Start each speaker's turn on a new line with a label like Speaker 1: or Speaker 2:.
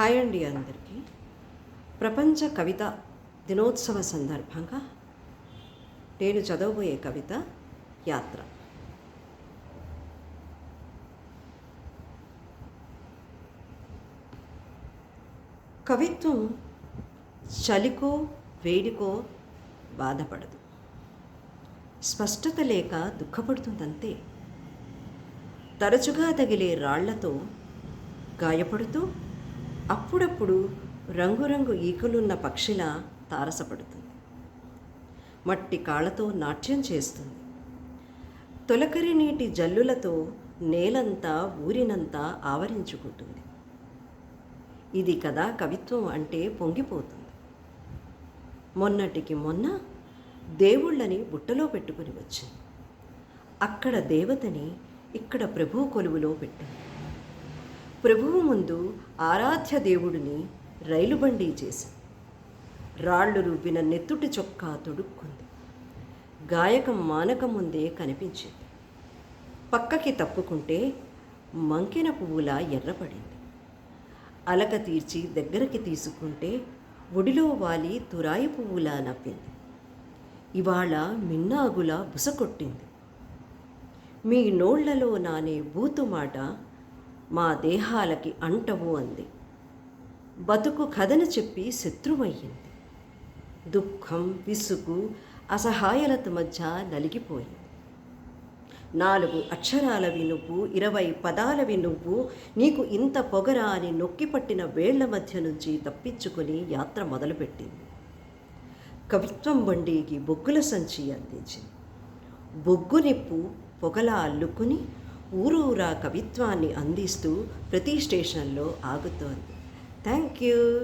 Speaker 1: Hi అండి అందరికీ. ప్రపంచ కవిత దినోత్సవ సందర్భంగా నేను చదవబోయే కవిత యాత్ర. కవిత్వం చలికో వేడికో బాధపడదు. స్పష్టత లేక దుఃఖపడుతుందంతే. తరచుగా తగిలే రాళ్ళతో గాయపడుతూ అప్పుడప్పుడు రంగురంగు ఈకలున్న పక్షిలా తారసపడుతుంది. మట్టి కాళ్ళతో నాట్యం చేస్తుంది. తొలకరి నీటి జల్లులతో నేలంతా ఊరినంతా ఆవరించుకుంటుంది. ఇది కదా కవిత్వం అంటే పొంగిపోతుంది. మొన్నటికి మొన్న దేవుళ్ళని బుట్టలో పెట్టుకుని వచ్చింది. అక్కడ దేవతని ఇక్కడ ప్రభు కొలువులో పెట్టింది. ప్రభువు ముందు ఆరాధ్య దేవుడిని రైలు బండి చేసి రాళ్ళు రూపిన నెత్తుటి చొక్కా తొడుక్కుంది. గాయకం మానక ముందే కనిపించింది. పక్కకి తప్పుకుంటే మంకిన పువ్వులా ఎర్రపడింది. అలక తీర్చి దగ్గరికి తీసుకుంటే ఒడిలో వాలి తురాయి పువ్వులా నవ్వింది. ఇవాళ మిన్నాగులా బుసకొట్టింది మీ నోళ్ళలో నానే బూతు మాట మా దేహాలకి అంటవు అంది. బతుకు కథను చెప్పి శత్రువయ్యింది. దుఃఖం విసుగు అసహాయలత మధ్య నలిగిపోయింది. నాలుగు అక్షరాలవి నువ్వు ఇరవై పదాలవి నువ్వు నీకు ఇంత పొగరా అని నొక్కిపట్టిన వేళ్ళ మధ్య నుంచి తప్పించుకుని యాత్ర మొదలుపెట్టింది. కవిత్వం బండికి బొగ్గుల సంచి అందించింది. బొగ్గు నిప్పు పొగలా అల్లుకుని ఊరూరా కవిత్వాన్ని అందిస్తూ ప్రతి స్టేషన్లో ఆగుతోంది. Thank you.